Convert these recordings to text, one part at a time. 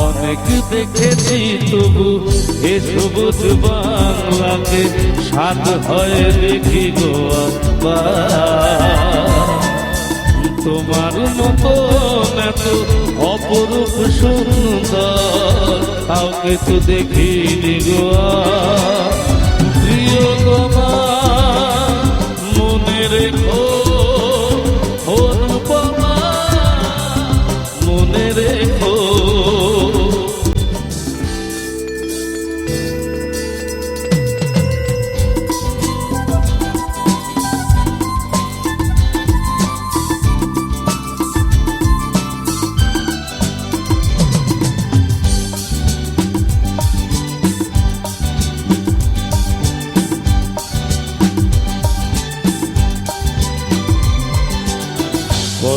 অনেক দেখেছি তবু এ সবুজ বাংলাকে সাত হয়ে দেখি গো তোমার মতো এত অপরূপ সুন্দর কাউকে তো দেখিনি গো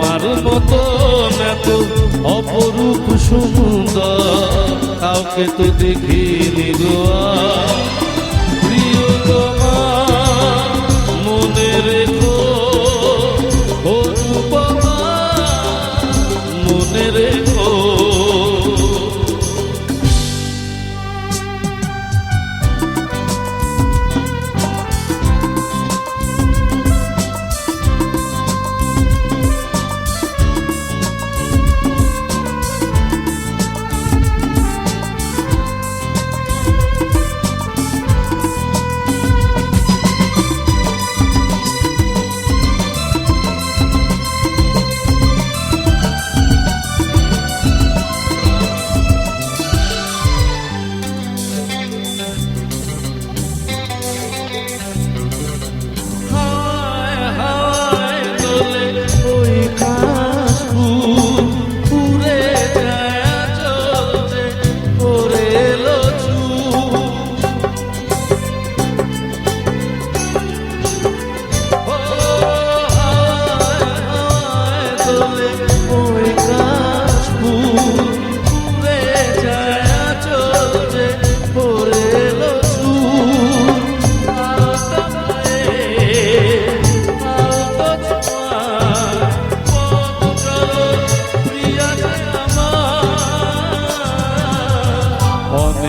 তোমার মতো এত অপরূপ সুন্দর কাউকে তো দেখিনি গোয়া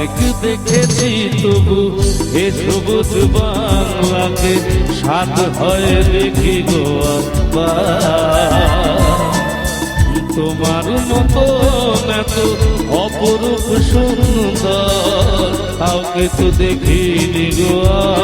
অনেক দেখেছি তবু এ সবুজ বাংলাকে সাত হয়ে দেখি গো তোমার মতো এত অপরূপ সুন্দর কাউকে তো দেখিনি গো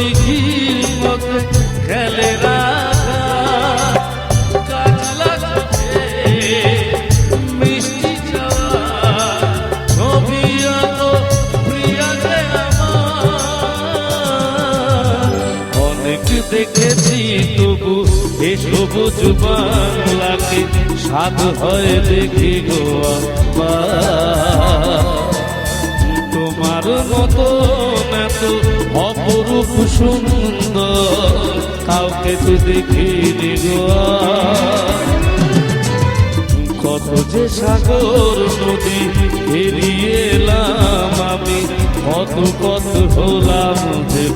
দিঘির মধ্যে খেলে দেখেছি তবু সবুজ বাংলাকে সাধ হয়ে দেখি গো। তোমার মতো অপরূপ সুন্দর, কাউকে তো দেখিনি। কত যে সাগর নদী এড়িয়ে এলাম আমি, কত কত হলাম যে।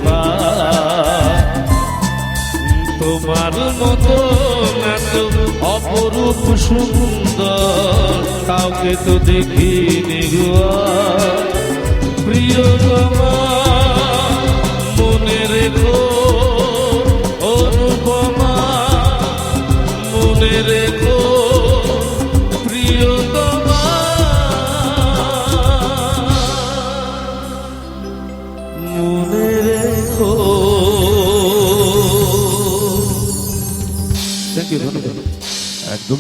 তোমার মতো অপরূপ সুন্দর, কাউকে তো দেখিনি। প্রিয় do